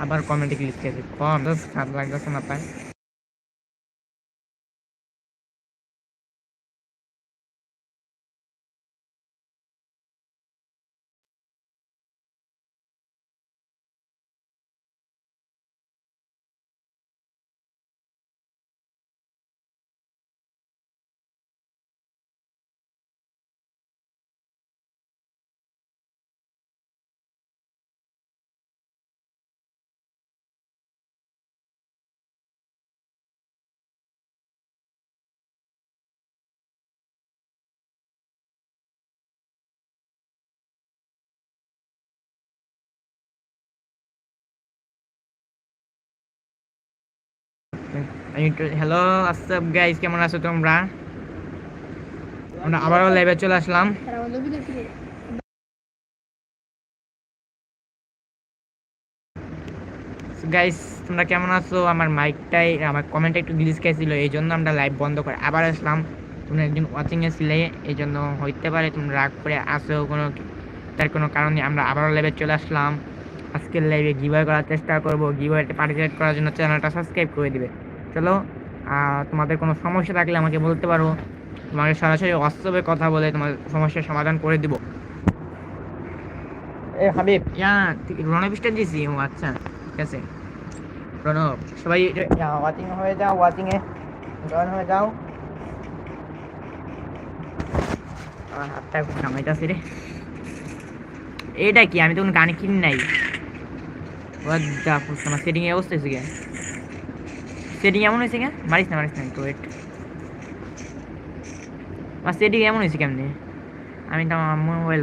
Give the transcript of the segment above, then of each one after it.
আবার কমেন্টে ক্লিক করেছি কম খারাপ লাগতেছে না তাই। হ্যালো আসসালাম গাইস কেমন আছো তোমরা? আমরা আবারও লাইভে চলে আসলাম। গাইস তোমরা কেমন আছো? আমার মাইকটাই আমার কমেন্টটা একটু গ্লিজ খেয়েছিল এই জন্য আমরা লাইভ বন্ধ করে আবার আসলাম। তোমরা একজন ওয়াচিংয়ে ছিলে, এই জন্য হইতে পারে তোমরা রাগ করে আসো কোনো তার কোনো কারণে আমরা আবারও লাইভে চলে আসলাম। আজকের লাইভে গিভার করার চেষ্টা করব। গিভারতে পার্টিসিপেট করার জন্য চ্যানেলটা সাবস্ক্রাইব করে দিবে। চলো তোমাদের কোনো সমস্যা থাকলে আমাকে বলতে পারো। তোমাকে সরাসরি বাস্তবে কথা বলে তোমার সমস্যার সমাধান করে দিব। এ হাবিব ইয়া রণব স্টার দিছি। ও আচ্ছা ঠিক আছে। প্রণব সবাই ওয়াচিং হয়ে যাও ওয়াচিং এ। জয়েন হয়ে যাও। আমার হাতটা খুব কামাইতেছে রে। এটা কি? আমি তো কোনো গানে কিনি নাই। The fuck? আমার সেটিং এ অবস্থা হয়েছে সেটিং এমন হয়েছে কেন মারিস না মারিস না একটু ওয়েট আমার সেটিং এমন হয়েছে কেমনি? আমি তো আমার মোবাইল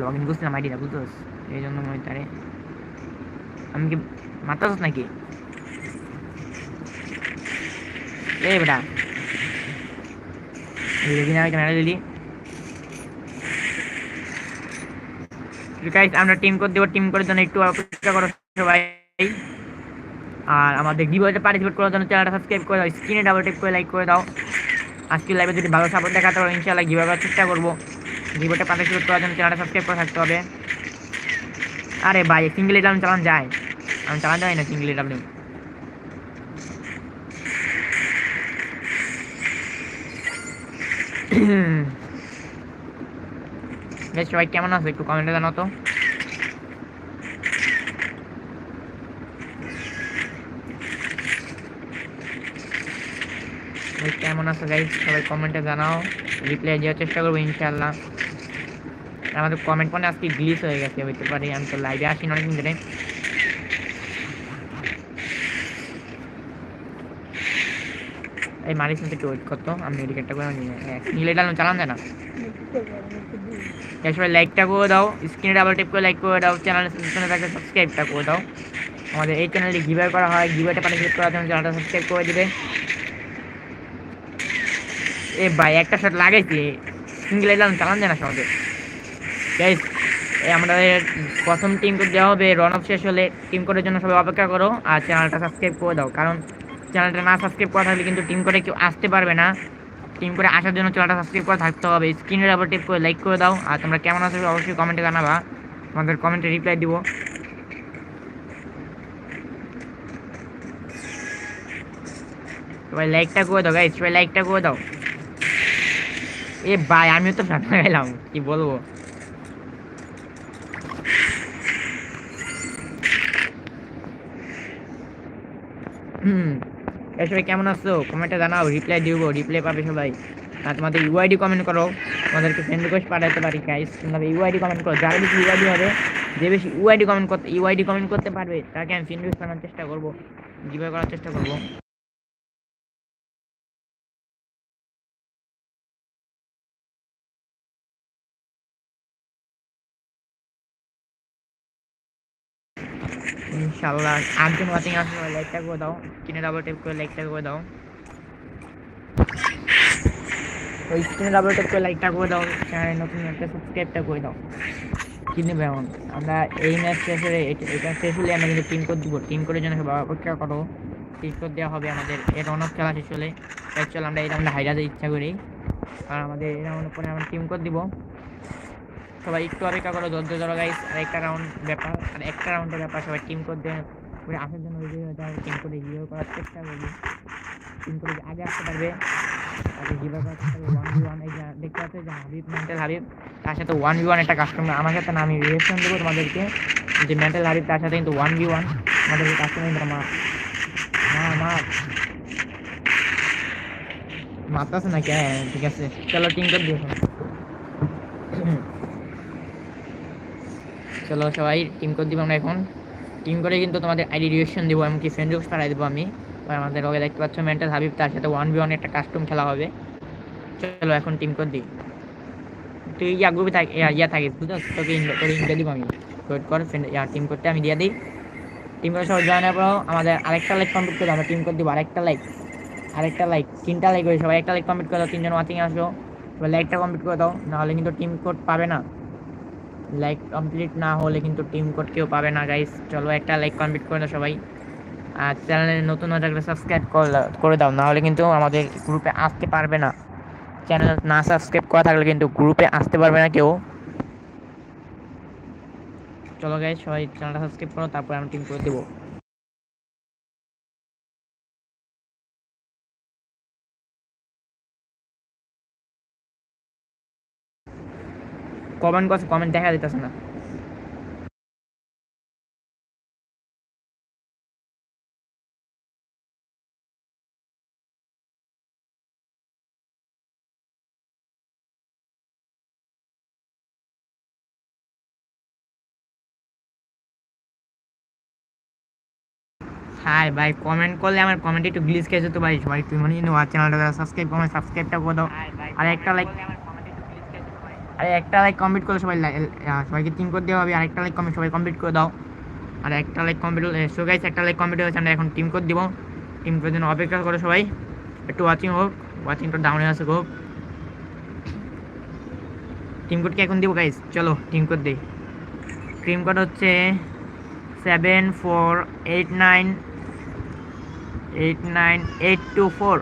এই জন্য মনে তারে আমি কি মাতাস নাকি? এ বেটা। আমরা টিম কোড দেবো টিম কোডের জন্য একটু অপেক্ষা করো সবাই। আর আমাদের গিভওয়েতে পার্টিসিপেট করার জন্য চ্যানেলটা সাবস্ক্রাইব করে দাও স্ক্রিনে ডাবল টেপ করে লাইক করে দাও। আজকে লাইভে যদি ভালো সাপোর্ট দেখাতে পারো, ইনশাআল্লাহ গিভ করার চেষ্টা করব। গিভওয়েতে পার্টিসিপেট করার জন্য চ্যানেলটা সাবস্ক্রাইব করে থাকতে হবে। আরে ভাই সিঙ্গেল ডাবলিং চালান যায়। আমি চালান যাই না সিঙ্গেল বেশ, সবাই কেমন আছো? একটু কমেন্টে জানাও তো। কেমন আছো গাইজ সবাই কমেন্টে জানাও। রিপ্লাই দেওয়ার চেষ্টা করব ইনশাল্লাহ আমাদের কমেন্ট মানে আজকে গ্লিচ হয়ে গেছে, হইতে পারে। আমি তো লাইভে আসি না অনেকদিন ধরে। এই না একটু ওয়েট করতো আমি এডিকেটটা করে নিয়ে সিঙ্গেল ডাল চালান যায় না? সবাই লাইকটা করে দাও। স্ক্রিনে ডাবল টেপ করে লাইক করে দাও। চ্যানেলের পিছনে থাকলে সাবস্ক্রাইবটা করে দাও। আমাদের এই চ্যানেলে গিভার করা হয়। গিভারটা পার্টিসিপেট করার জন্য চ্যানেলটা সাবস্ক্রাইব করে দিবে। এ ভাই, একটা শট লাগাইছি। সিঙ্গেল এলাম চালান যায় না সমাজে গাইস আমাদের প্রথম টিম কোড দেওয়া হবে রন অফ শেষ হলে টিম কোডের জন্য সবাই অপেক্ষা করো আর চ্যানেলটা সাবস্ক্রাইব করে দাও। কারণ চ্যানেলটা না সাবস্ক্রাইব করা থাকলে কিন্তু টিম করে কেউ আসতে পারবে না। টিম করে আসার জন্য চ্যানেলটা সাবস্ক্রাইব করে থাকতে হবে। স্ক্রিনের আবার টিপ করে লাইক করে দাও। আর তোমরা কেমন আছো অবশ্যই কমেন্টে জানাবা। তোমাদের কমেন্টে রিপ্লাই দিব। সবাই লাইকটা করে দাও গাইস সবাই লাইকটা করে দাও। এ ভাই, আমিও তো গেলাম। কি বলব? সবাই কেমন আছো? কমেন্টে জানাও রিপ্লাই দিব রিপ্লাই পাবে সবাই। আর তোমাদের ইউআইডি কমেন্ট করো, তোমাদেরকে ফ্রেন্ড রিকোয়েস্ট পাঠাতে পারি গাইস তোমাদের ইউআইডি কমেন্ট করো, যার বেশি ইউআইডি হবে, যে বেশি ইউআইডি কমেন্ট করতে ইউআইডি কমেন্ট করতে পারবে, তাকে আমি ফ্রেন্ড রিকোয়েস্ট পাঠানোর চেষ্টা করব জিপে করার চেষ্টা করব। ইনশাল্লাহ আটজন ওয়াচিং আছে লাইকটা করে দাও স্ক্রিনে ডাবল টেপ করে লাইকটা করে দাও। ওই স্ক্রিনে ডাবল টেপ করে লাইকটা করে দাও চ্যানেলে নতুন একটা সাবস্ক্রাইবটা করে দাও। কি নেবে এখন? আমরা এই ম্যাচ শেষ হলে এটা শেষ হলে আমরা কিন্তু টিম কোড দিব। টিম কোডের জন্য অপেক্ষা করো। টিম কোড দেওয়া হবে আমাদের। এর অনেক খেলা শেষ হলে চল আমরা এই রাউন্ডে হাইরাতে ইচ্ছা করি। আর আমাদের এই রাউন্ডের পরে আমরা টিম কোড দিব। সবাই একটু অপেক্ষা করো, ধৈর্য ধরো গাইস একটা রাউন্ড ব্যাপার আর একটা রাউন্ডের ব্যাপার, সবাই টিম দিয়ে ওরা আসার জন্য রেডি হয়ে যাও টিম করে রিভিউ করার চেষ্টা করবে। টিম করে আগে আসতে পারবে। তাকে রিভিউ করার চেষ্টা করবে। ওয়ান বি ওয়ান এই দেখতে পাচ্ছ যে হাবিব মেন্টাল হাবিব, তার সাথে ওয়ান বি ওয়ান একটা কাস্টমার আমার সাথে না, আমি রিয়েকশন দেবো তোমাদেরকে। যে মেন্টাল হাবিব, তার সাথে কিন্তু ওয়ান বি ওয়ান আমাদের কাস্টমার মা মা মা। মারতেছে নাকি? হ্যাঁ ঠিক আছে। চলো টিম করে দিও চলো সবাই টিম কোড দিব আমরা এখন। টিম করে কিন্তু তোমাদের আইডি রিয়েকশন দেবো, এমনকি ফ্রেন্ড রিকোয়েস্ট পাঠাই দেবো আমি। আমাদের ওকে দেখতে পাচ্ছ মেন্টাল হাবিব তার সাথে ওয়ান বি ওয়ান একটা কাস্টম খেলা হবে। চলো এখন টিম কোড দিই। তুই ইয়া গ্রুপে থাক ইয়া থাকিস বুঝছ তোকে তোকে ইনভাইট দিব আমি। কোড কর ফ্রেন্ড ইয়া টিম করতে আমি দিয়ে দিই। টিম করে সবাই জয়েন পর আমাদের আরেকটা লাইক কমপ্লিট করে আমরা টিম কোড দিব আরেকটা লাইক আরেকটা লাইক তিনটা লাইক করে সবাই, একটা লাইক কমপ্লিট করে দাও, তিনজন ওয়াচিং আসো। লাইকটা কমপ্লিট করে দাও, নাহলে কিন্তু টিম কোড পাবে না। লাইক কমপ্লিট না হলে কিন্তু টিম কোড কেউ পাবে না গাইস চলো একটা লাইক কমপ্লিট করে দাও সবাই। আর চ্যানেলে নতুন হয়ে থাকলে সাবস্ক্রাইব করে দাও নাহলে কিন্তু আমাদের গ্রুপে আসতে পারবে না। চ্যানেল না সাবস্ক্রাইব করা থাকলে কিন্তু গ্রুপে আসতে পারবে না কেউ। চলো গাইস সবাই চ্যানেলটা সাবস্ক্রাইব করো, তারপর আমি টিম করে দেবো। কমেন্ট করছে কমেন্ট দেখা দিতেছে না। হাই ভাই কমেন্ট করলে আমার কমেন্ট একটু গ্লিজ খেয়েছে তো ভাই। সবাই তুমি মানে ওয়াচ চ্যানেলটা সাবস্ক্রাইব করো সাবস্ক্রাইবটা করে দাও। আর একটা লাইক আরে একটা লাইক কমপ্লিট করে সবাই সবাইকে তিন করে দেওয়া হবে আর একটা লাইক কমপ্লিট সবাই কমপ্লিট করে দাও। আর একটা লাইক কমপ্লিট সো গাইস একটা লাইক কমপ্লিট হয়েছে, আমরা এখন টিম কোড দিব। টিম কোড জন্য অপেক্ষা করো সবাই। একটু ওয়াচিং হোক ওয়াচিংটা ডাউনে আসে হোক টিম কোড কি এখন দিব গাইস চলো টিম কোড দিই। টিম কোড হচ্ছে seven four eight nine eight nine eight two four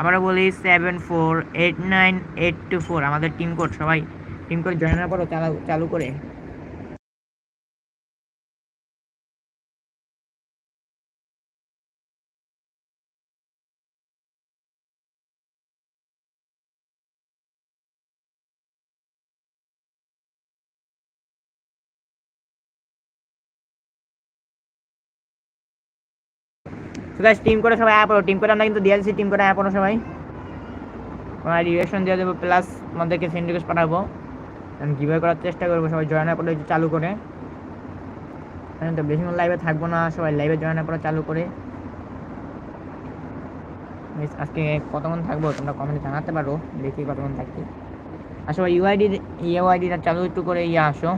আবারও বলি seven four eight nine eight two four আমাদের টিম কোড সবাই। টিম করে জয়েন করো চালু চালু করে। গাইস টিম করে সবাই আয়া পড়ো। টিম করে আমরা কিন্তু দিয়েছি টিম করে আয়া পড়ো সবাই। আমরা রিয়েকশন দিয়ে দেবো প্লাস আমাদেরকে ফ্রেন্ড রিকোয়েস্ট পাঠাবো। আমি কীভাবে করার চেষ্টা করব, সবাই জয়েন পড়ে চালু করে। তো বেশি লাইভে থাকব না, সবাই লাইভে জয়েন পড়া চালু করে। আজকে কতক্ষণ থাকব? তোমরা কমেন্টে জানাতে পারো, দেখি কতক্ষণ থাকি আসলে ইউআইডি ইউআইডিটা চালু একটু করে ইয়ে আসো।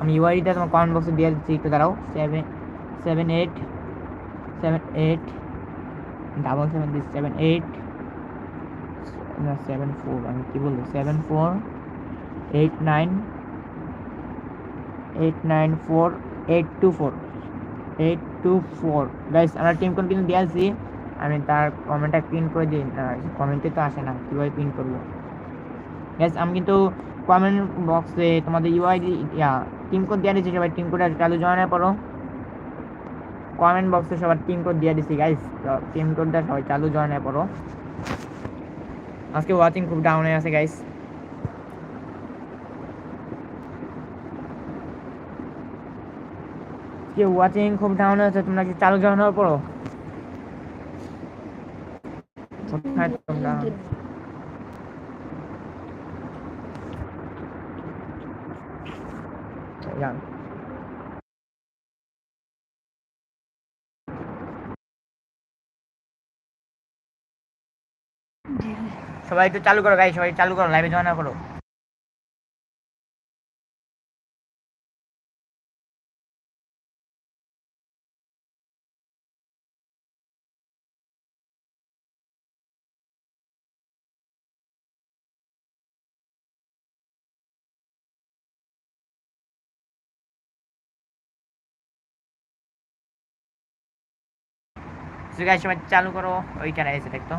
আমি ইউআইডিটা তোমার কমেন্ট বক্সে দিয়ে দিচ্ছি, একটু দাঁড়াও। Seven seven eight seven eight double seven seven eight seven four আমি কী বলব? Seven four eight nine eight nine four eight two four eight two four guys আমরা টিম কোড কিন্তু দিয়ে আমি তার কমেন্টটা পিন করে দিই। কমেন্টে তো আসে না। কীভাবে পিন করব? গ্যাস আমি কিন্তু কমেন্ট বক্সে তোমাদের ইউআইডি ইয়া টিম কোড দিয়ে দিচ্ছি সবাই টিম কোড চালু জয়েন করো কমেন্ট বক্সে সবার টিম কোড দিয়ে দিচ্ছি গাইস টিম কোডটা সবাই চালু জয়েন করো আজকে ওয়াচিং খুব ডাউনে আছে গাইস যে ওয়াচিং খুব ডাউনে আছে, তোমরা কি চালু জয়েন হওয়ার পড়ো? সবাই একটু চালু করো গাই সবাই চালু করো লাইভে জয়েন করো। গাইস সবাই চালু করো ওইখানে এসে দেখতো।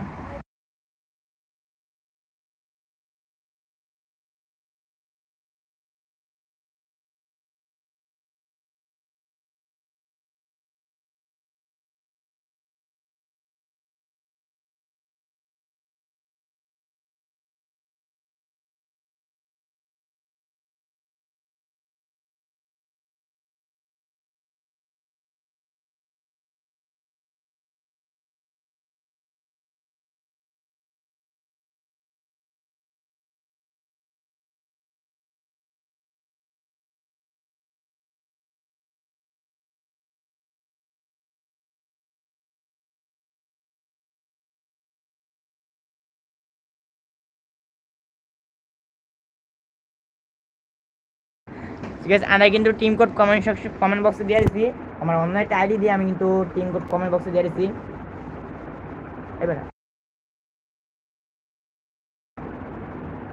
ঠিক আছে? আমরা কিন্তু টিম কোড কমেন্ট কমেন্ট বক্সে দিয়ে দিচ্ছি আমার একটা আইডি দিয়ে আমি কিন্তু টিম কোড কমেন্ট বক্সে দিয়ে দিচ্ছি এবার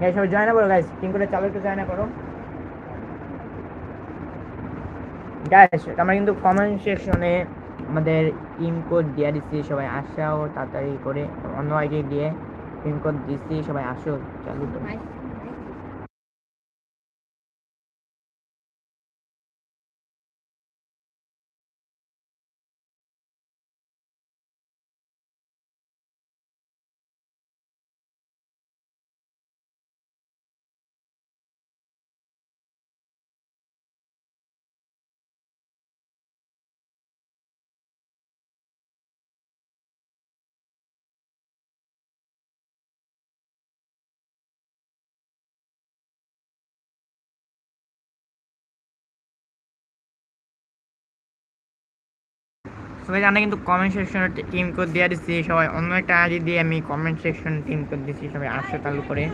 গাইস সবাই জয়েন করো গাইস টিম কোডে চালু একটু জয়েন করো। গাইস আমরা কিন্তু কমেন্ট সেকশনে আমাদের টিম কোড দিয়ে দিচ্ছি সবাই আসাও তাড়াতাড়ি করে। অন্য আইডি দিয়ে টিম কোড দিচ্ছি সবাই আসো, চালু তো সবাই জানে কিন্তু কমেন্ট সেকশনে টিম কোড দিয়ে দিচ্ছি সবাই অন্য একটা আইডি দিয়ে আমি কমেন্ট সেকশন টিম কোড দিচ্ছি সবাই আটশো চালু করে।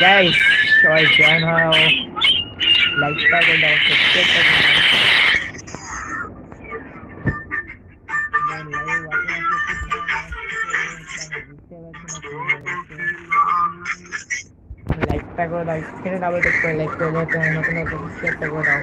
গাইস সবাই জয়েন হও লাইকটা করে দাও সাবস্ক্রাইবটা করে দাও লাইকটা করে দাও স্ক্রিনে ডাবল ট্যাপ করে লাইক করে দাও তোমার নতুন নতুন সাবস্ক্রাইবটা করে দাও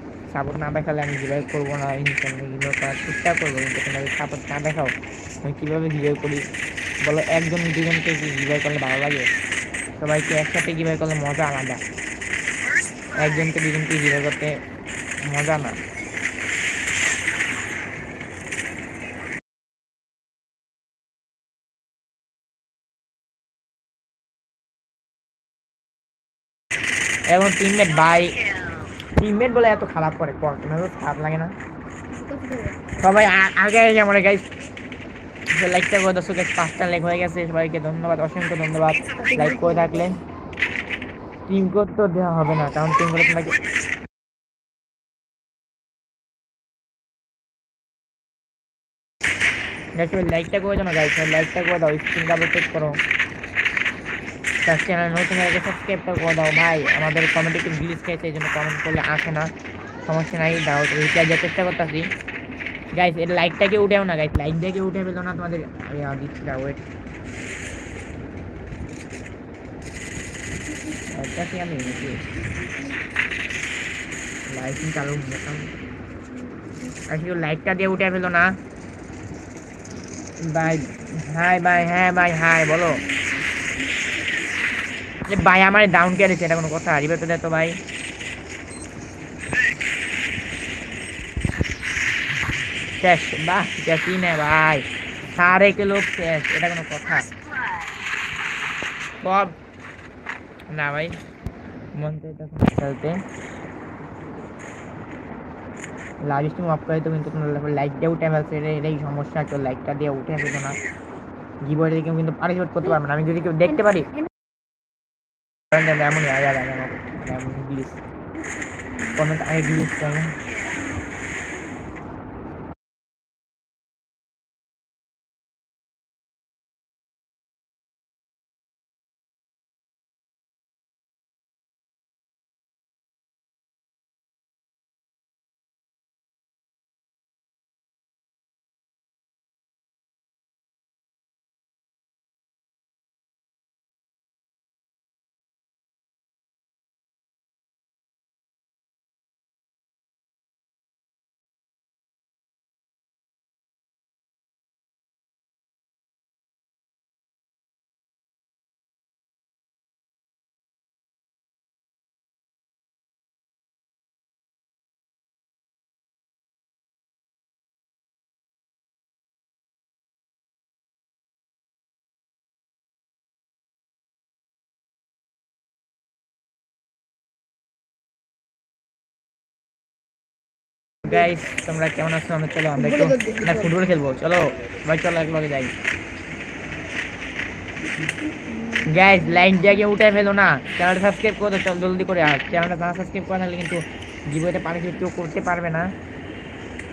সাপোর্ট না দেখালে আমি রিভাইভ করব না ইনশাল্লাহ রিভাইভ করার চেষ্টা করব, কিন্তু তোমরা সাপোর্ট না দেখাও, আমি কীভাবে গিভাই করি? বলো, একজন দুজনকে গিভাই করলে ভালো লাগে? সবাইকে একসাথে গিভাই করলে মজা আলাদা। একজনকে দুজনকে গিভাই করতে মজা না। এখন টিমমেট ভাই টিমমেট বলে এত খারাপ করে তোমার খারাপ লাগে না। সবাই আগে আমরা গাইস লাইকটা করে দর্শক পাঁচটা লাইক হয়ে গেছে, সবাইকে ধন্যবাদ, অসংখ্য ধন্যবাদ। লাইক করে টিম কোড তো দেওয়া হবে না, কারণ টিম কোড তোমাকে লাইকটা করে দাও গাইস লাইকটা করে দাও স্ক্রিন করো। তার নতুন হয়ে গেছে সাবস্ক্রাইবটা করে দাও ভাই আমাদের কমেন্টে একটু গ্লিচ খেয়েছে এই জন্য কমেন্ট করলে আসে না সমস্যা নাই দাও দেওয়ার চেষ্টা করতেছি গাইস এর লাইকটাকে উঠেও না গাইস লাইক দেখে উঠে পেল না তোমাদের দিচ্ছি ওয়েট আমি লাইটিং লাইকটা দিয়ে উঠে পেল না ভাই হাই ভাই হ্যাঁ ভাই হাই বলো ভাই, আমার ডাউন কে দিচ্ছে এটা কোনো কথা। রিভার তো তো ভাই। শেষ, বাহ দেখি না ভাই। সারে কে লোক শেষ, এটা কোনো কথা। সব। না ভাই, মন তো এটা খেলতে। লাইভ স্ট্রিম অফ করে তো কিন্তু লাইক দিয়ে উঠে ফেলছে এটা এটাই সমস্যা। কেউ লাইকটা দিয়ে উঠে ফেলছে না। গিবয়ে কেউ কিন্তু পার্টিসিপেট করতে পারবে না। আমি যদি কেউ দেখতে পারি Ang ganda mo niya, ayala naman. Ang bilis. Comment tayo bilis lang. Guys তোমরা কেমন আছো? আমরা চলো আমরা একটু না ফুটবল খেলব। চলো ভাই চলো এক লগে যাই। গাইস লাইন জায়গায় উঠে ফেলো না। চ্যানেলটা সাবস্ক্রাইব করে চল জলদি করে আর চ্যানেলটা না সাবস্ক্রাইব করে থাকলে কিন্তু জীবনে পার্টিসিপেট কেউ করতে পারবে না।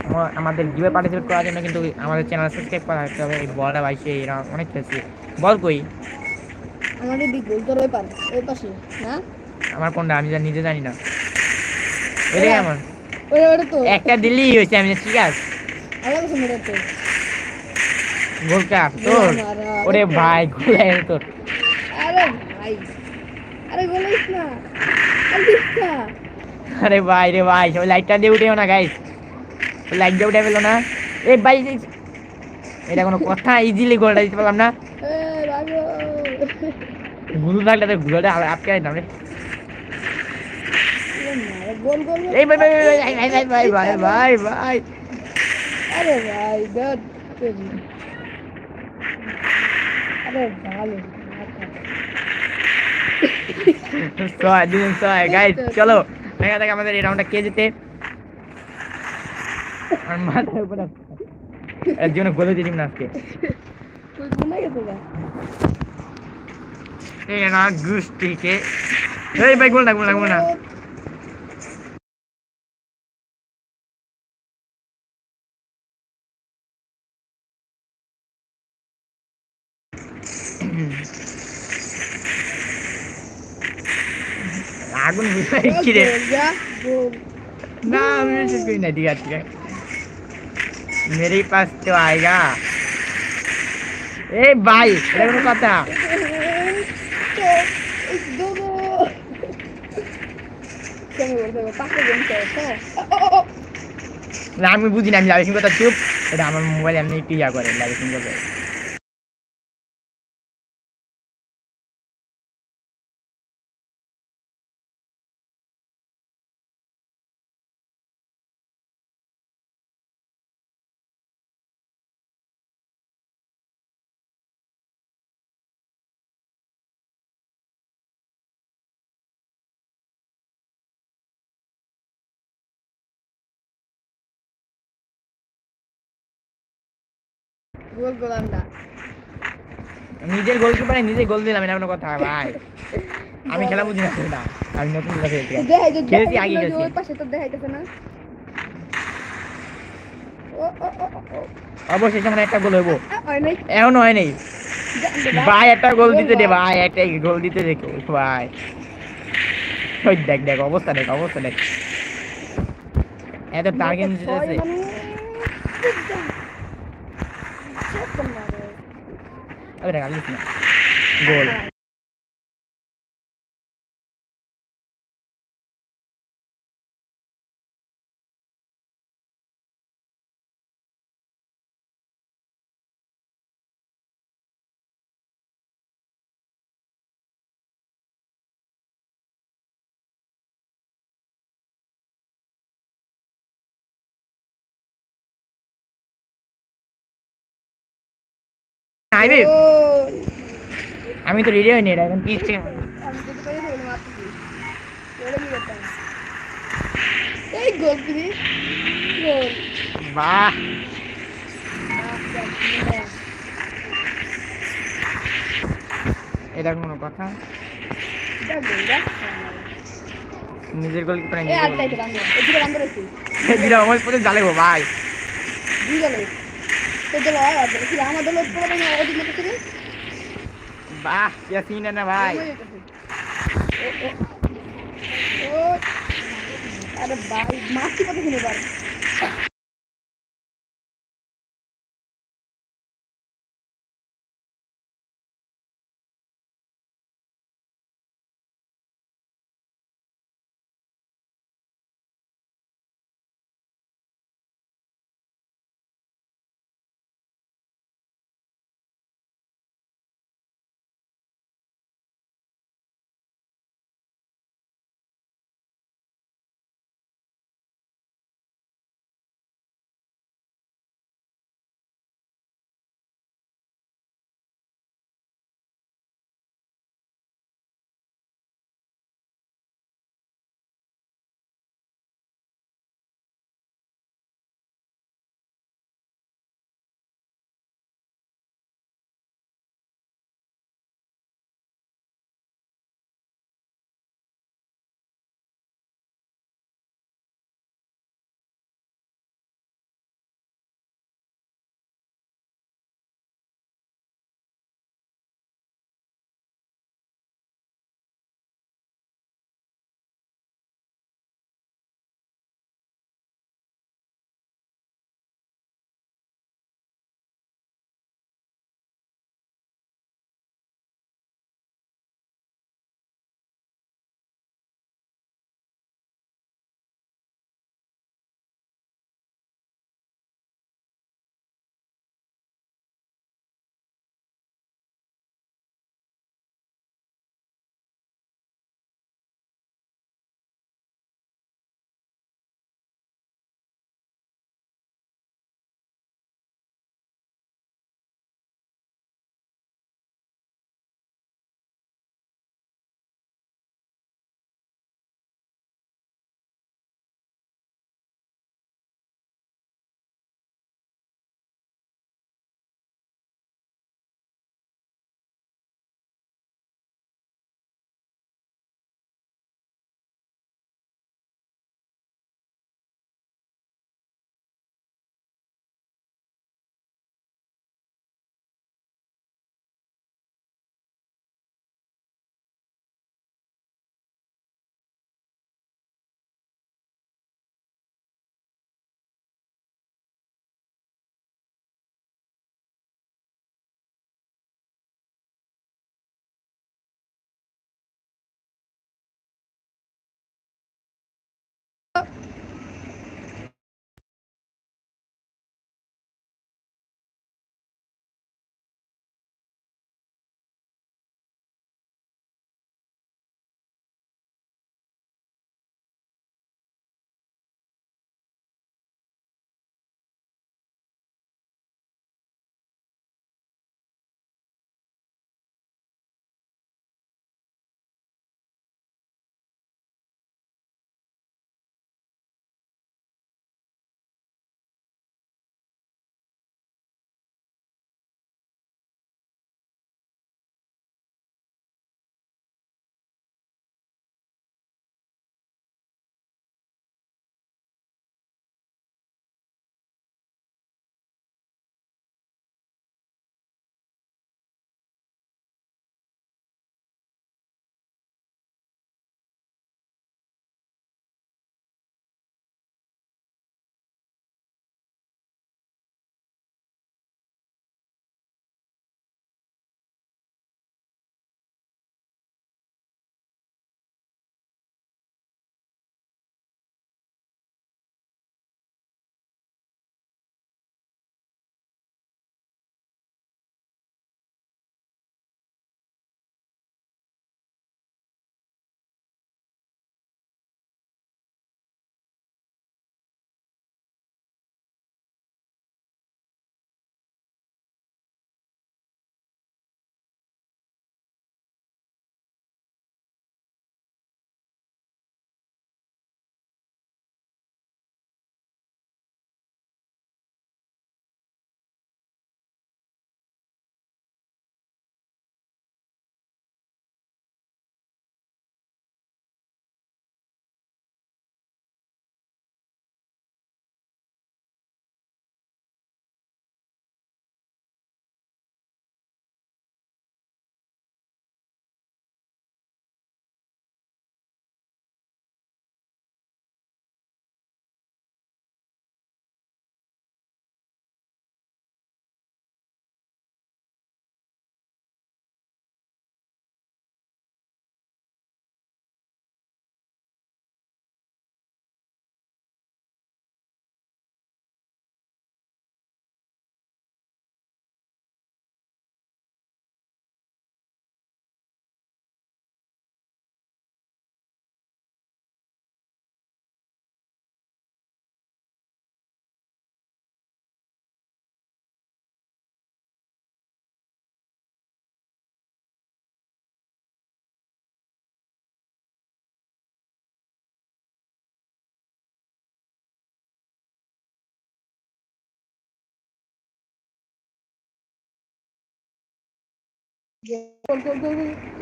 আমা- আমাদের জীবে পার্টিসিপেট করার জন্য কিন্তু আমাদের চ্যানেল সাবস্ক্রাইব করা রাখতে হবে। এই বলটা ভাই সে এরা অনেক খেলছে। বল কই? আমাদের দিক বল তোর ওই পাশে না? আমার কোনটা? আমি যা নিজে জানি না। ওইটাই আমার। তো একটা দিল্লি হয়েছে আমি ঠিক আছে। আলাদা কিছু তো গোল তোর। ওরে ভাই গোলাই তোর। আরে ভাই আরে না। আরে রে ভাই সবাই লাইটটা দিয়ে উঠেও না গাইস লাইট দিয়ে উঠে পেল না। এ ভাই এটা কোনো কথা ইজিলি গোলটা দিতে পারলাম না। গুরু থাকলে তো গোলটা আটকে দিতাম রে। গোল গোল। এই ভাই ভাই ভাই ভাই ভাই ভাই ভাই ভাই আরে ভাই দেখ আরে ভালো ছয় দুজন ছয়। গাইস চলো। দেখা যাক আমাদের এই রাউন্ডটা কে জিতে। আর মাথার উপরে এর জন্য গোলে দিলাম না আজকে। তুই এই না গুষ্টিকে। এই ভাই গোল না গোল না গোল না আগুন বুঝাই না, আমি ঠিক করি না ঠিক মেরে তো, আয়গা। এ ভাই কথা। আমি বুঝি না, আমি কথা চুপ। এটা আমার মোবাইল এমনি একটু ইয়া করে লাইভ গোল গোলামটা নিজের গোলকিপারে নিজে গোল দিলাম এটা কোনো কথা ভাই। আমি খেলা বুঝি না সেটা আমি নতুন খেলা খেলছি খেলছি আগে গেছি ওই পাশে তো দেখাইতেছে না। অবশ্যই যেমন একটা গোল হইব। হয় এখন হয় নাই। ভাই একটা গোল দিতে দে ভাই একটা গোল দিতে দে ভাই। ওই দেখ দেখ অবস্থা দেখ অবস্থা দেখ। এত টার্গেট দিতে ছয় আছে মানে সব মারে। আরে দেখ আলিস এরকমই করতাম। এই গোল তুমি গোল। বাহ। এটা কোনো কথা? গোল। নিজের গোল কিপারে এই নিজে আটটা এটা এদিকে বান্ধব রয়েছে দিলে আমার পরে জ্বালে গো ভাই বাহ ইয়াসিন না ভাই? আরে ভাই মাছ কিনে বার গোল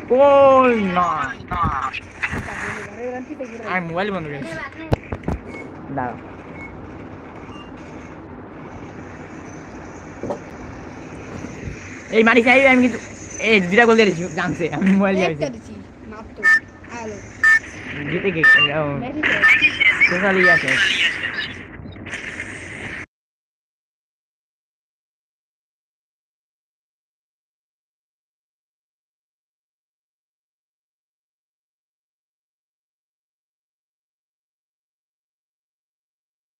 গোল না আমি মোবাইল বন্ধ করেছি দাঁড়াও এই মারি চাই আমি কিন্তু এই দুটা গোল দিয়েছি জানছে আমি মোবাইল আলো জিতে গে মেসি টোটালি আছে